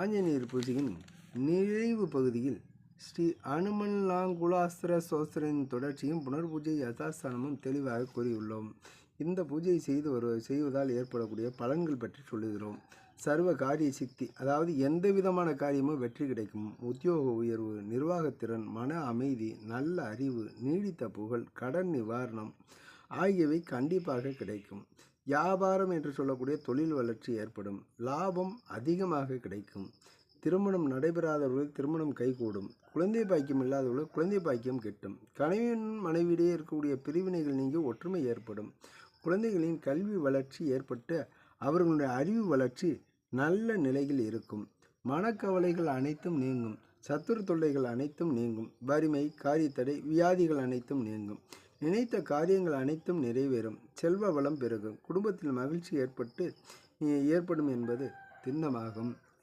ஆஞ்சநேயர் பூஜையின் நிறைவு பகுதியில் ஸ்ரீ அனுமன்லாங்குலாஸ்திர சோஸ்திரின் தொடர்ச்சியும் புனர்பூஜை யதாஸ்தானமும் தெளிவாக கூறியுள்ளோம். இந்த பூஜை செய்து வரு செய்வதால் ஏற்படக்கூடிய பலன்கள் பற்றி சொல்லுகிறோம். சர்வ காரிய சக்தி அதாவது எந்த விதமான காரியமும் வெற்றி கிடைக்கும். உத்தியோக உயர்வு நிர்வாகத்திறன் மன அமைதி நல்ல அறிவு நீடித்த புகழ் கடன் நிவாரணம் ஆகியவை கண்டிப்பாக கிடைக்கும். வியாபாரம் என்று சொல்லக்கூடிய தொழில் வளர்ச்சி ஏற்படும். லாபம் அதிகமாக கிடைக்கும். திருமணம் நடைபெறாதவர்கள் திருமணம் கைகூடும். குழந்தை பாக்கியம் இல்லாதவர்கள் குழந்தை பாக்கியம் கிட்டும். கணவன் மனைவியிடையே இருக்கக்கூடிய பிரிவினைகள் நீங்கி ஒற்றுமை ஏற்படும். குழந்தைகளின் கல்வி வளர்ச்சி ஏற்பட்டு அவர்களுடைய அறிவு வளர்ச்சி நல்ல நிலையில் இருக்கும். மனக்கவலைகள் அனைத்தும் நீங்கும். சத்துரு தொல்லைகள் அனைத்தும் நீங்கும். வறுமை காரியத்தடை வியாதிகள் அனைத்தும் நீங்கும். நினைத்த காரியங்கள் அனைத்தும் நிறைவேறும். செல்வ வளம் பெருகும். குடும்பத்தில் மகிழ்ச்சி ஏற்பட்டு ஏற்படும் என்பது திண்ணமாகும்.